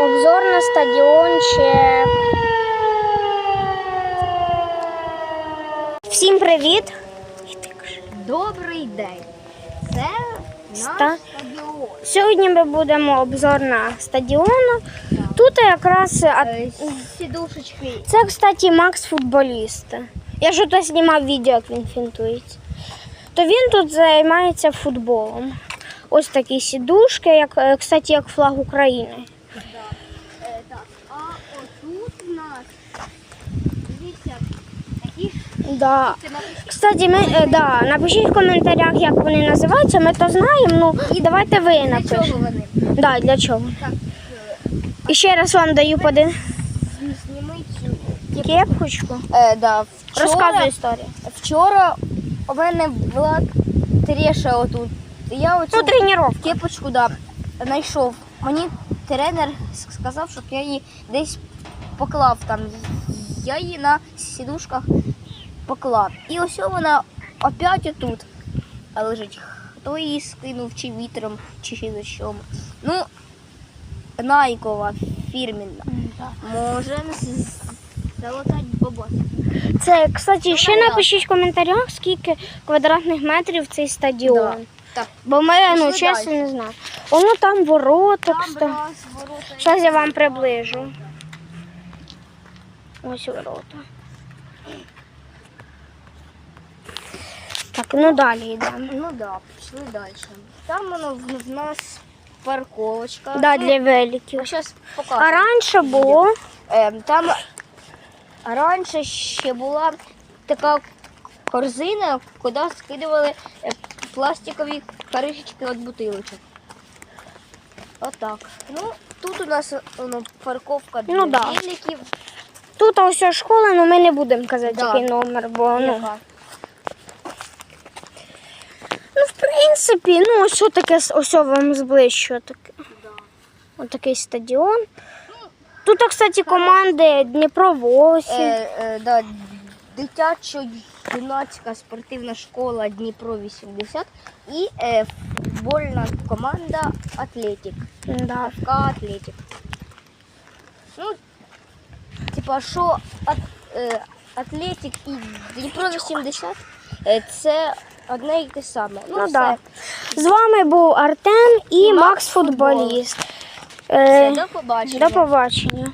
Обзор на стадіончик. Всім привіт! Добрий день. Це наш Ста- стадіон. Сьогодні ми будемо обзор на стадіону. Тут якраз Е, Сідушечки. це, кстати, Макс футболіст. Я ж тут знімав відео, як він фінтується. То він тут займається футболом. Ось такі сідушки, як, е, кстати, як флаг України. Отут у нас дивіться такі Да. Кстати, ми, е, да, напишіть в коментарях, як вони називаються, ми то знаємо. Ну, і давайте ви Для напишете. чого вони? Да, для чого? Так, І ще раз вам даю поди зніми цю. кепочку. Е, да, вчора, Розказуй історію. Вчора у мене була Тереша отут. Я оцю Ну, тренування. кепочку да, знайшов. Мені тренер с- сказав, щоб я її десь поклав там. Я її на сідушках поклав. І ось вона опять отут лежить. Хто її скинув, чи вітром, чи ще за що. Ну, Найкова фірмінна. Може залатати бабос. Це, кстати, ще напишіть в коментарях, скільки квадратних метрів цей стадіон. Так. Бо ми, ну, чесно, не знаю. Воно там ворота. Зараз я вам приближу. Ось ворота. Так, ну далі йдемо. Ну да, пішли далі. Там воно в, нас парковочка. Да, Ну, для великів. Зараз А раніше було. Ем, там раніше ще була така корзина, куди скидували е, пластикові кришечки від бутилочок. Отак. Ну, тут у нас воно, парковка для Ну да. великів. Тут ось школа, але ми не будемо казати, Да. який номер, бо ну. Ну, в принципі, ну ось таке, ось вам зближчу таке. Отакий стадіон. Тут, кстати, команди Дніпро 8. Е, е, да, дитячо-юнацька спортивна школа Дніпро 80 і е, футбольна команда Атлетик. Да. ФК Атлетик. Ну, ат, е, Атлетик і Дніпро 80 е, це одне і те саме. Ну, Ну все. да. З вами був Артем і, Макс Макс Футболіст. Все, Е, до побачення. до побачення.